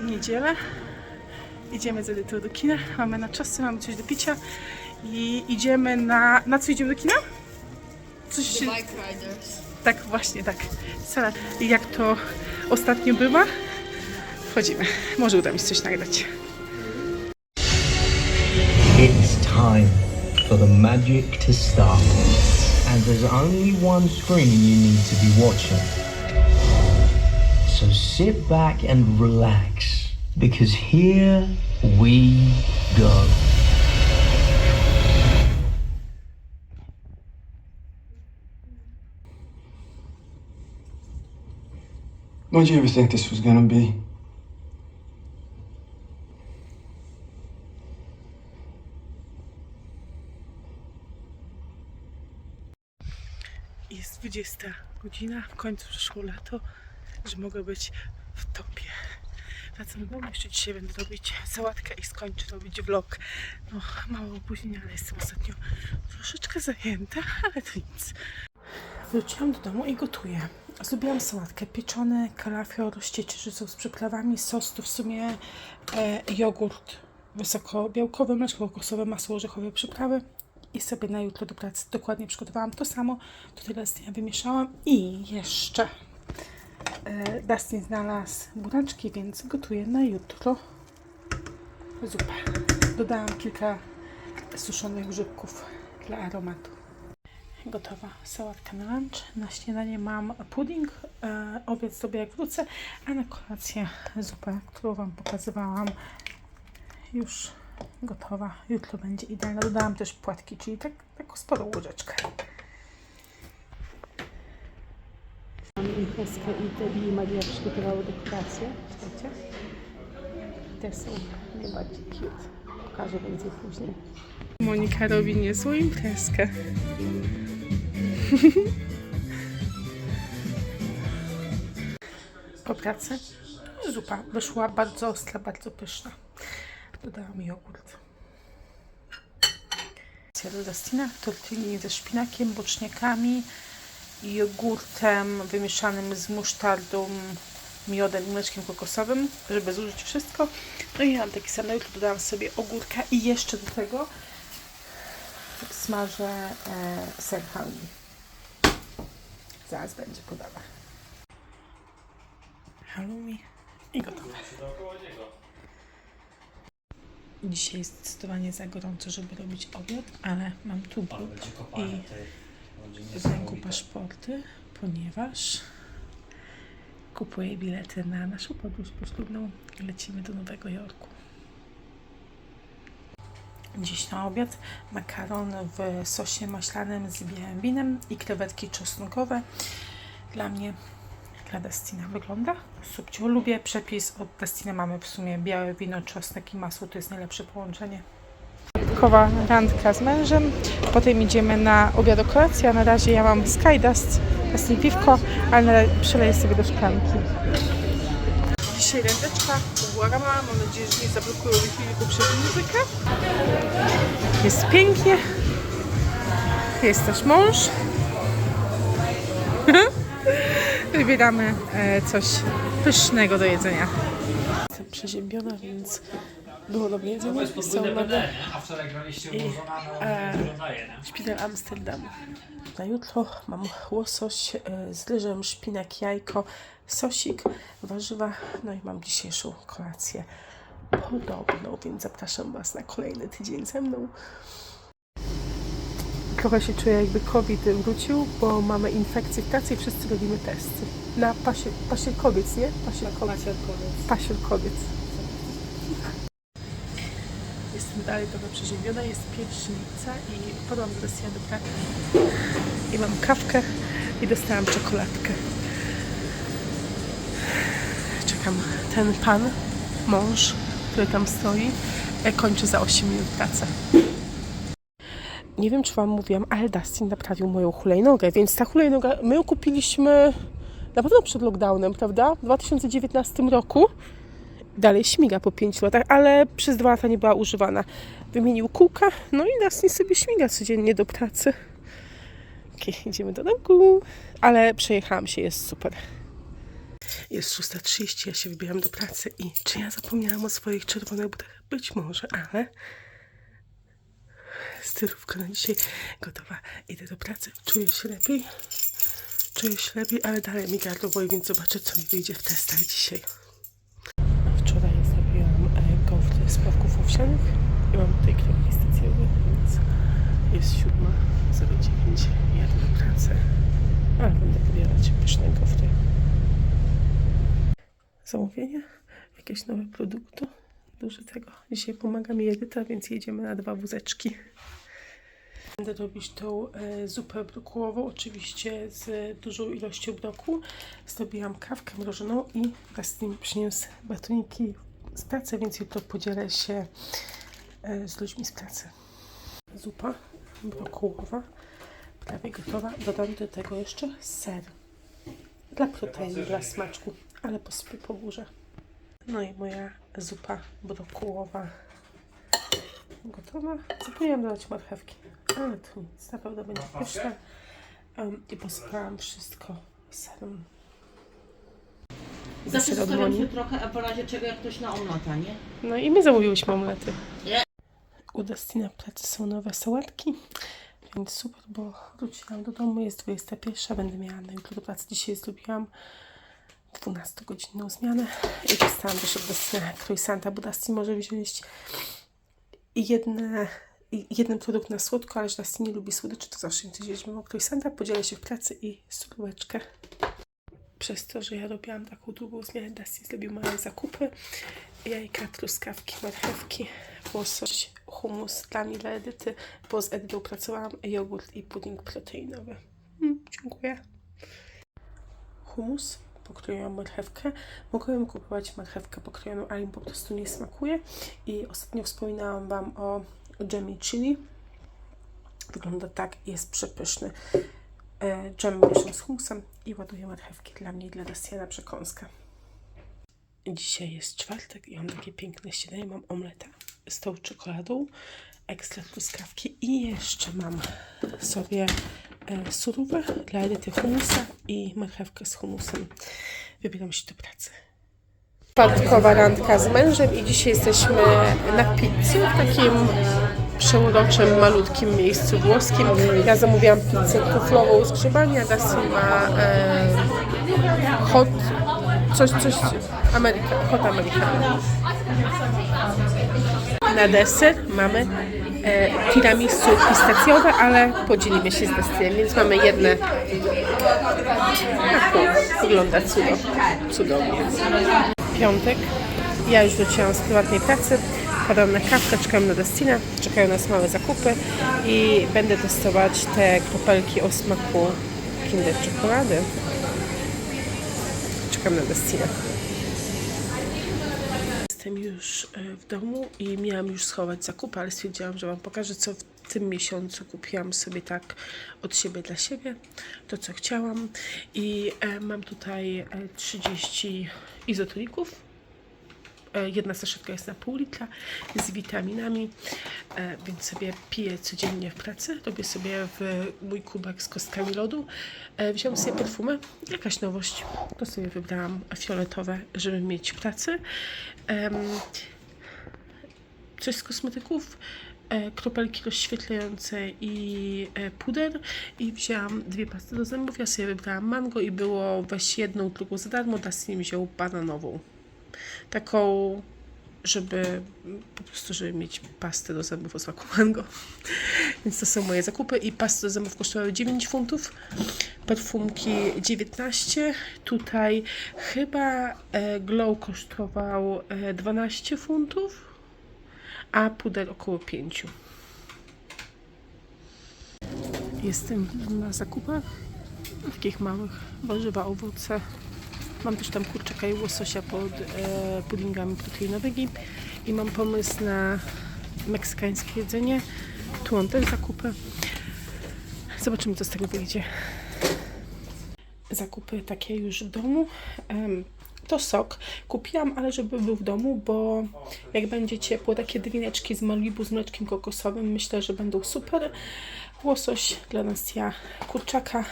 niedzielę. Idziemy z Edytą do kina. Mamy na czasy, mamy coś do picia. I idziemy na... Na co idziemy do kina? Coś się... Bike riders. Tak, właśnie, tak. Sara, jak to ostatnio bywa? Wchodzimy. Może uda mi się coś nagrać. It's time for the magic to start. And there's only one screen you need to be watching. So sit back and relax, because here we go. What do you ever think this was gonna be? Jest 20 godzina, w końcu przyszło lato, że mogę być w topie. Wracam do domu, jeszcze dzisiaj będę robić sałatkę i skończę robić vlog. No, mało opóźnienia, ale jestem ostatnio troszeczkę zajęta, ale to nic. Wróciłam do domu i gotuję. Zrobiłam sałatkę, pieczony kalafior z ciecierzycą z przyprawami, sos to w sumie e, jogurt wysokobiałkowy, mleczko kokosowe, masło orzechowe, przyprawy i sobie na jutro do pracy dokładnie przygotowałam to samo. Tutaj teraz dnia wymieszałam i jeszcze Dustin znalazł buraczki, więc gotuję na jutro zupę. Dodałam kilka suszonych grzybków dla aromatu. Gotowa sałatka na lunch. Na śniadanie mam pudding, e, obiad sobie jak wrócę, a na kolację zupę, którą Wam pokazywałam. Już gotowa. Jutro będzie idealna. Dodałam też płatki, czyli tak, taką sporą łyżeczkę. Imprezkę i i Maria przygotowały dekoracje. Czekajcie. Te są najbardziej cute. Pokażę więcej później. Monika robi niezłą imprezkę. po pracy. Zupa wyszła bardzo ostra, bardzo pyszna. Dodałam jogurt. Do Justina tortilli ze szpinakiem, boczniakami, jogurtem wymieszanym z musztardą, miodem i mleczkiem kokosowym, żeby zużyć wszystko. No i mam taki sam, jutro dodałam sobie ogórka i jeszcze do tego smażę e, ser halloumi. Zaraz będzie podawa. Halloumi i gotowe. Dzisiaj jest zdecydowanie za gorąco, żeby robić obiad, ale mam tu i ręku paszporty, ponieważ kupuję bilety na naszą podróż poślubną i lecimy do Nowego Jorku. Dziś na obiad makaron w sosie maślanym z białym winem i krewetki czosnkowe. Dla mnie, dla Destina wygląda subcio. Lubię przepis od Destina. Mamy w sumie białe wino, czosnek i masło. To jest najlepsze połączenie. Kowa randka z mężem. Potem idziemy na obiad kolację, na razie ja mam Skydust, właśnie piwko, ale przeleję sobie do szklanki. Dzisiaj ręczeczka, błagam, mam nadzieję, że nie zablokują mi filmiku przez muzykę. Jest pięknie. Jest też mąż. Wybieramy e, coś pysznego do jedzenia. Jestem przeziębiona, więc było dobre jedzenie. Są nowe A wczoraj graliście I, ułożoną e, daje, nie? Szpital Amsterdamu. Na jutro mam łosoś e, z ryżem, szpinak, jajko, sosik, warzywa. No i mam dzisiejszą kolację podobną, więc zapraszam Was na kolejny tydzień ze mną. Trochę się czuję jakby COVID wrócił, bo mamy infekcję w pracy i wszyscy robimy testy. Na pasie, pasielkowiec, nie? Pasielkowiec. Pasielkowiec. Jestem dalej trochę przeziębiona, jest 1 lipca i podam do Rosjan do pracy. I mam kawkę i dostałam czekoladkę. Czekam. Ten pan, mąż, który tam stoi, e, kończy za 8 minut pracę. Nie wiem, czy Wam mówiłam, ale Dustin naprawił moją hulajnogę, więc ta hulajnoga, my ją kupiliśmy na pewno przed lockdownem, prawda? W 2019 roku. Dalej śmiga po 5 latach, ale przez 2 lata nie była używana. Wymienił kółka, no i Dustin sobie śmiga codziennie do pracy. Okej, idziemy do domku, ale przejechałam się, jest super. Jest 6.30, ja się wybieram do pracy i czy ja zapomniałam o swoich czerwonych butach? Być może, ale stylówka na dzisiaj gotowa. Idę do pracy. Czuję się lepiej. Czuję się lepiej, ale dalej mi gardło boli, więc zobaczę, co mi wyjdzie w testach dzisiaj. Wczoraj zrobiłam e, gofry z owsianych i mam tutaj kropki stacjowe, więc jest siódma, 09, jadę do pracy, ale będę pobierać pyszne gofry. Zamówienie? Jakieś nowe produkty? Dużo tego. Dzisiaj pomaga mi Edyta, więc jedziemy na dwa wózeczki. Będę robić tą e, zupę brokułową, oczywiście z dużą ilością broku. Zrobiłam kawkę mrożoną i Dustin mi przyniósł batoniki z pracy, więc jutro podzielę się e, z ludźmi z pracy. Zupa brokułowa, prawie gotowa. Dodam do tego jeszcze ser. Dla proteiny, dla smaczku, ale posypię po górze. No i moja zupa brokułowa gotowa. Zapomniałam dodać marchewki, ale to nic, na pewno będzie pyszne. Um, I posypałam wszystko serem. Zawsze Deser od stawiam Moni. się trochę, a w razie czego jak ktoś na omlata, nie? No i my zamówiłyśmy omlety. Nie. U Destina w pracy są nowe sałatki, więc super, bo wróciłam do domu, jest 21, będę miała na jutro do pracy. Dzisiaj zrobiłam 12-godzinną zmianę i dostałam też od Destina croissanta, bo Dustin może wziąć jedne, jeden produkt na słodko, ale że Dustin nie lubi słodyczy, to zawsze coś weźmiemy croissanta, podzielę się w pracy i suróweczkę. Przez to, że ja robiłam taką długą zmianę, Dustin zrobił małe zakupy, jajka, truskawki, marchewki, łosoś, hummus dla mnie, dla Edyty, bo z Edytą pracowałam, jogurt i pudding proteinowy. Mm, dziękuję. Hummus, pokroiłam marchewkę. Mogłem kupować marchewkę pokrojoną, ale mi po prostu nie smakuje. I ostatnio wspominałam Wam o dżemie chili. Wygląda tak, jest przepyszny. E, dżem mieszam z hummusem i ładuję marchewki dla mnie i dla Dastiana przekąskę. Dzisiaj jest czwartek i mam takie piękne śniadanie. Mam omleta z tą czekoladą, ekstra truskawki i jeszcze mam sobie e, surówę dla Edyty humusa i marchewkę z humusem. Wybieram się do pracy. Czwartkowa randka z mężem i dzisiaj jesteśmy na pizzy w takim przeuroczym, malutkim miejscu włoskim. Ja zamówiłam pizzę kuflową z grzybami, a Dustin ma e, hot, coś, coś, Ameryka, hot Americano. Na deser mamy e, tiramisu pistacjowe, ale podzielimy się z Dustinem, więc mamy jedne na pół. Wygląda cudo, cudownie. Piątek. Ja już wróciłam z prywatnej pracy. Padam na kawkę, czekam na Destina, czekają nas małe zakupy i będę testować te kropelki o smaku Kinder czekolady. Czekam na Destina. Jestem już e, w domu i miałam już schować zakupy, ale stwierdziłam, że Wam pokażę, co w tym miesiącu kupiłam sobie tak od siebie dla siebie, to co chciałam. I e, mam tutaj e, 30 izotoników. E, Jedna saszetka jest na pół litra z witaminami, e, więc sobie piję codziennie w pracy. Robię sobie w mój kubek z kostkami lodu. E, Wziąłam sobie perfumę, jakaś nowość. To sobie wybrałam fioletowe, żeby mieć w pracy. Coś z kosmetyków, kropelki rozświetlające i puder i wzięłam dwie pasty do zębów. Ja sobie wybrałam mango i było weź jedną, drugą za darmo. Dustin wziął bananową. Taką, żeby po prostu, żeby mieć pastę do zębów o smaku mango. Więc to są moje zakupy i pasty do zębów kosztowały 9 funtów, perfumki 19. Tutaj chyba e, glow kosztował e, 12 funtów a puder około 5. Jestem na zakupach, takich małych warzywa, owoce. Mam też tam kurczaka i łososia pod e, puddingami proteinowymi i mam pomysł na meksykańskie jedzenie. Tu mam też zakupy. Zobaczymy, co z tego wyjdzie. Zakupy takie już w domu. Em, to sok. Kupiłam, ale żeby był w domu, bo jak będzie ciepło, takie drineczki z Malibu z mleczkiem kokosowym, myślę, że będą super. Łosoś dla nas ja, kurczaka,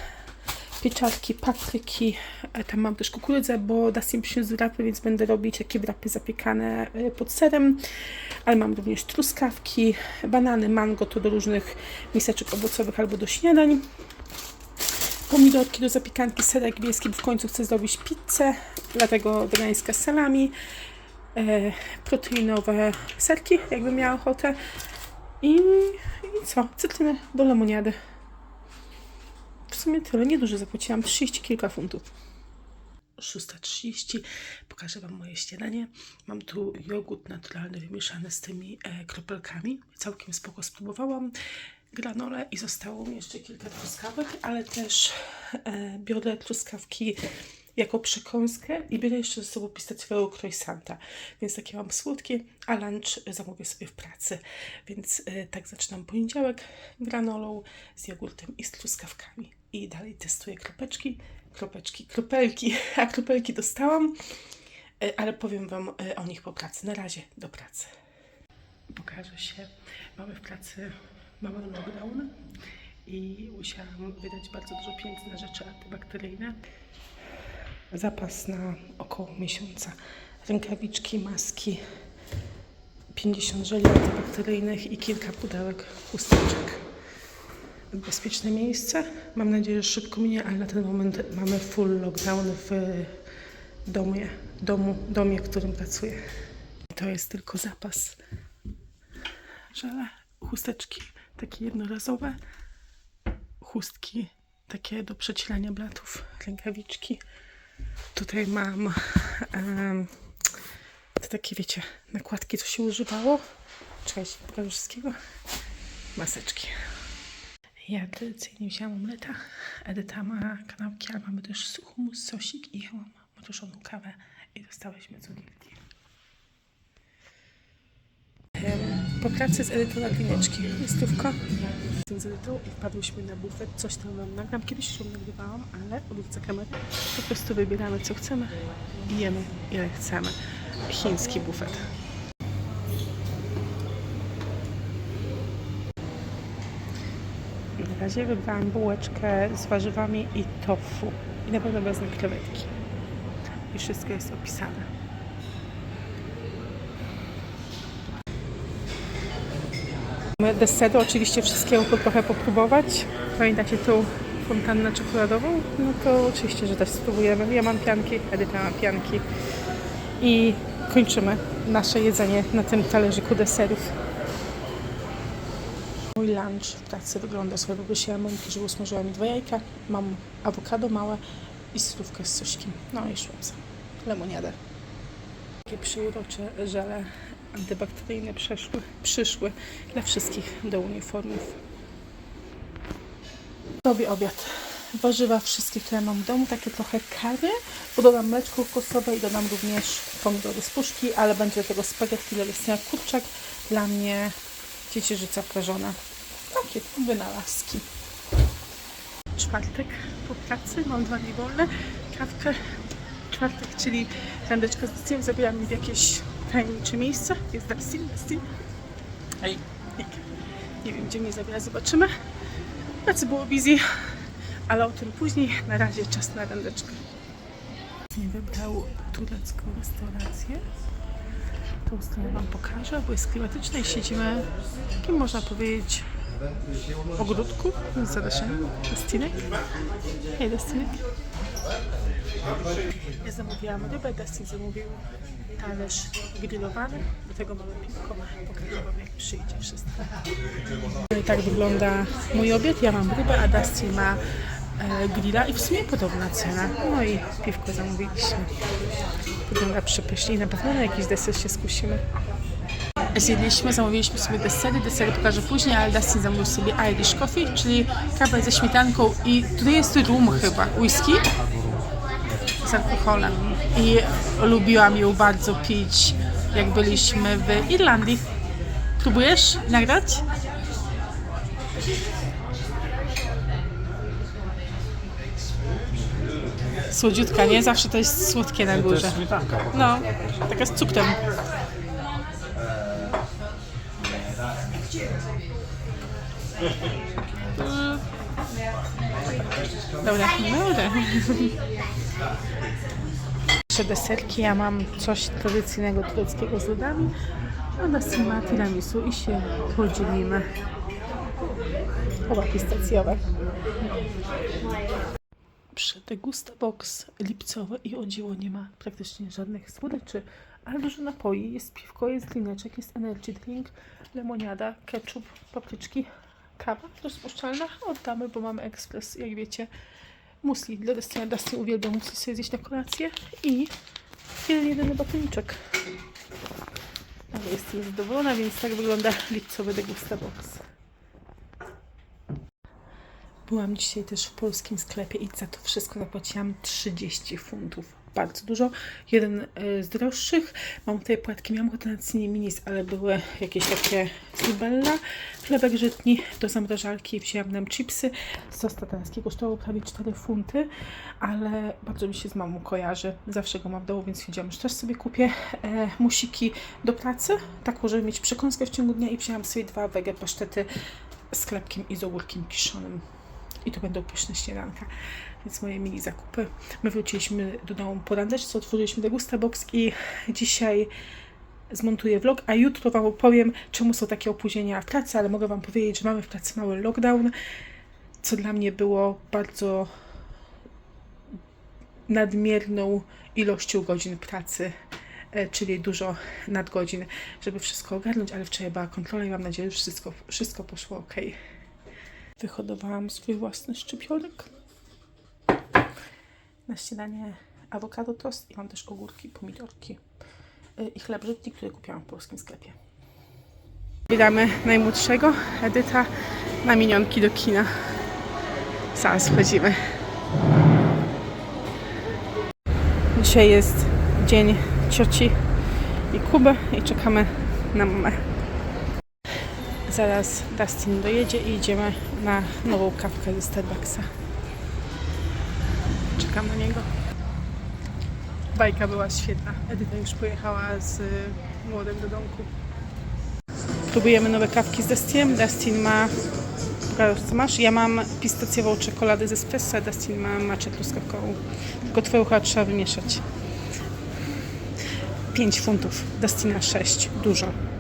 pieczarki, papryki, e, tam mam też kukurydzę, bo Dustin przyniósł wrapy, więc będę robić takie wrapy zapiekane e, pod serem, ale mam również truskawki, banany, mango, to do różnych miseczek owocowych albo do śniadań. Pomidorki do zapiekanki, serek bielski, bo w końcu chcę zrobić pizzę, dlatego wegańska z salami, e, proteinowe serki, jakbym miała ochotę i, i co, cytryny do lemoniady. W sumie tyle, niedużo zapłaciłam, 30 kilka funtów. 6.30, pokażę Wam moje śniadanie. Mam tu jogurt naturalny wymieszany z tymi e, kropelkami. Całkiem spoko spróbowałam. Granole i zostało mi jeszcze kilka truskawek, ale też e, biorę truskawki jako przekąskę i biorę jeszcze ze sobą pistacjowego croissanta. Więc takie mam słodkie, a lunch zamówię sobie w pracy. Więc e, tak zaczynam poniedziałek granolą z jogurtem i z truskawkami. I dalej testuję kropeczki, kropeczki, kropelki, a kropelki dostałam, e, ale powiem Wam e, o nich po pracy. Na razie do pracy. Pokażę się. Mamy w pracy mały lockdown i musiałam wydać bardzo dużo pieniędzy na rzeczy antybakteryjne. Zapas na około miesiąca. Rękawiczki, maski, 50 żeli antybakteryjnych i kilka pudełek chusteczek. Bezpieczne miejsce. Mam nadzieję, że szybko minie, ale na ten moment mamy full lockdown w domie, domu, domie, w którym pracuję. To jest tylko zapas żele, chusteczki takie jednorazowe, chustki takie do przecierania blatów, rękawiczki. Tutaj mam em, te takie, wiecie, nakładki, co się używało. Czekajcie, pokażę wszystkiego. Maseczki. Ja tradycyjnie wzięłam omleta. Edyta ma kanapki, ale mamy też humus, sosik i ja mam mrożoną kawę i dostałyśmy cukierki. Em, Po pracy z Edytą na klineczki. Stówka. Jestem z Edytą i wpadłyśmy na bufet. Coś tam wam nagram. Kiedyś już nagrywałam, ale odwrócę kamerę. Po prostu wybieramy co chcemy i jemy ile chcemy. Chiński bufet. Na razie wybrałam bułeczkę z warzywami i tofu. I na pewno wezmę krewetki. I wszystko jest opisane. Mamy deseru, oczywiście wszystkiego trochę popróbować. Pamiętacie tą fontannę czekoladową? No to oczywiście, że też spróbujemy. Ja mam pianki, Edyta ma pianki. I kończymy nasze jedzenie na tym talerzyku deserów. Mój lunch w pracy wygląda sobie. Poprosiłam Moniki, żeby usmażyła mi dwa jajka. Mam awokado małe i surówkę z sośkiem. No i szłapsa. Lemoniadę. Takie przyurocze żele antybakteryjne przeszły, przyszły dla wszystkich do uniformów. Robię obiad. Warzywa wszystkie, które mam w domu, takie trochę kary, bo dodam mleczko kokosowe i dodam również pomidory z puszki, ale będzie do tego spaghetti dla kurczak, dla mnie ciecierzyca prażona. Takie wynalazki. Czwartek po pracy, mam dwa dni wolne, kawkę. Czwartek, czyli randeczka z Dustin, zabiera mnie w jakieś tajemnicze miejsce. Jest Dustin, Dustin. Hej. Hej. Nie wiem, gdzie mnie zabiera, zobaczymy. Pracy było busy, ale o tym później. Na razie czas na randeczkę. Nie wybrał turecką restaurację. Tą stronę Wam pokażę, bo jest klimatyczna i siedzimy w takim, można powiedzieć, ogródku z zadaszeniem. Dustinek. Hej, Dustinek. Ja zamówiłam rybę, Dustin zamówił talerz grillowany. Do tego mamy piwko. Pokażę Wam, jak przyjdzie wszystko. I tak wygląda mój obiad. Ja mam rybę, a Dustin ma e, grilla i w sumie podobna cena. No i piwko zamówiliśmy. Wygląda przepysznie i na pewno na jakiś deser się skusimy. Zjedliśmy, zamówiliśmy sobie desery, desery pokażę później, ale Dustin zamówił sobie Irish Coffee, czyli kawę ze śmietanką i tutaj jest rum chyba, whisky z alkoholem i lubiłam ją bardzo pić, jak byliśmy w Irlandii. Próbujesz nagrać? Słodziutka, nie? Zawsze to jest słodkie na górze. No, taka z cukrem. Dobra, dobra. Jeszcze deserki, ja mam coś tradycyjnego tureckiego z lodami, a Dustin ma tiramisu i się podzielimy. Oba pistacjowe. Przy Degusta Box lipcowe i o dziwo nie ma praktycznie żadnych słodyczy, ale dużo napoi. Jest piwko, jest lineczek, jest energy drink, lemoniada, ketchup, papryczki, kawa rozpuszczalna. Oddamy, bo mamy ekspres, jak wiecie. Musli dla Destina. Dustin uwielbia musli sobie zjeść na kolację i jeden jedyny batoniczek. Ale jestem zadowolona, więc tak wygląda lipcowy Degusta Box. Byłam dzisiaj też w polskim sklepie i za to wszystko zapłaciłam 30 funtów. Bardzo dużo. Jeden e, z droższych. Mam tutaj płatki. Miałam ochotę na cenie minis, ale były jakieś takie Libella. Chlebek żytni do zamrażarki. Wzięłam nam chipsy. Sos tatarski kosztował prawie 4 funty, ale bardzo mi się z mamą kojarzy. Zawsze go mam w domu, więc wiedziałam, że też sobie kupię e, musiki do pracy. Taką, żeby mieć przekąskę w ciągu dnia i wzięłam sobie dwa wege pasztety z chlebkiem i z ogórkiem kiszonym. I to będą pyszne śniadanka. Więc moje mini zakupy. My wróciliśmy do domu po randeczce, otworzyliśmy degusta box i dzisiaj zmontuję vlog, a jutro Wam opowiem, czemu są takie opóźnienia w pracy, ale mogę Wam powiedzieć, że mamy w pracy mały lockdown, co dla mnie było bardzo nadmierną ilością godzin pracy, e, czyli dużo nadgodzin, żeby wszystko ogarnąć, ale wczoraj była kontrola i mam nadzieję, że wszystko, wszystko poszło ok. Wyhodowałam swój własny szczypiorek. Na śniadanie awokado tost i mam też ogórki, pomidorki y, i chleb żytni, który kupiłam w polskim sklepie. Witamy najmłodszego, Edyta, na minionki do kina. Zaraz wchodzimy. Dzisiaj jest dzień cioci i Kuby i czekamy na mamę. Zaraz Dustin dojedzie i idziemy na nową kawkę ze Starbucksa. Czekam na niego. Bajka była świetna. Edyta już pojechała z y, młodym do domku. Próbujemy nowe kawki z Dustinem. Dustin ma... Pokaż, co masz? Ja mam pistacjową czekoladę z espresso, Dustin ma maczę truskawkową. Tylko twoją chyba trzeba wymieszać. 5 funtów. Dustin ma 6. Dużo.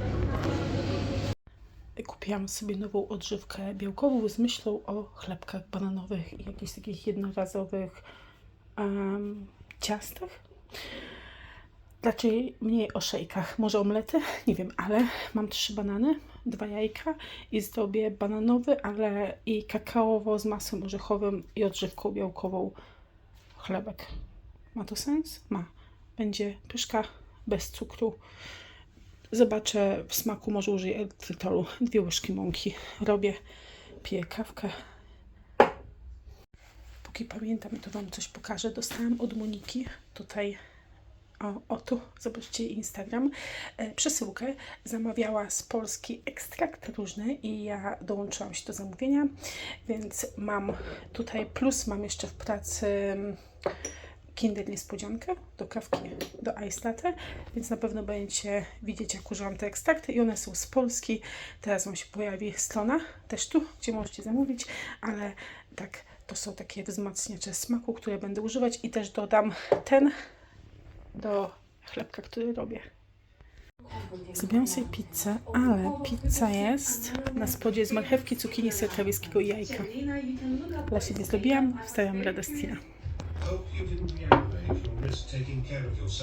Kupiłam sobie nową odżywkę białkową z myślą o chlebkach bananowych i jakichś takich jednorazowych em, ciastach. Raczej mniej o szejkach, może omlety, nie wiem, ale mam trzy banany, dwa jajka i zdobię bananowy, ale i kakaowo z masłem orzechowym i odżywką białkową chlebek. Ma to sens? Ma. Będzie pyszka bez cukru. Zobaczę w smaku, może użyję erytrytolu. Dwie łyżki mąki. Robię, piję kawkę. Póki pamiętam, to Wam coś pokażę. Dostałam od Moniki tutaj, o, o tu, zobaczcie Instagram, e, przesyłkę. Zamawiała z Polski ekstrakt różny i ja dołączyłam się do zamówienia, więc mam tutaj plus, mam jeszcze w pracy mm, Kinder niespodziankę do kawki, do ice latte, więc na pewno będziecie widzieć, jak używam te ekstrakty i one są z Polski. Teraz Wam się pojawi strona, też tu, gdzie możecie zamówić, ale tak, to są takie wzmacniacze smaku, które będę używać i też dodam ten do chlebka, który robię. Zrobiłam sobie pizzę, ale pizza jest na spodzie z marchewki, cukinii, ser trawieckiego i jajka. Dla siebie zrobiłam, wstawiam dla Destina. Hope you didn't reanimate or risk taking care of yourself.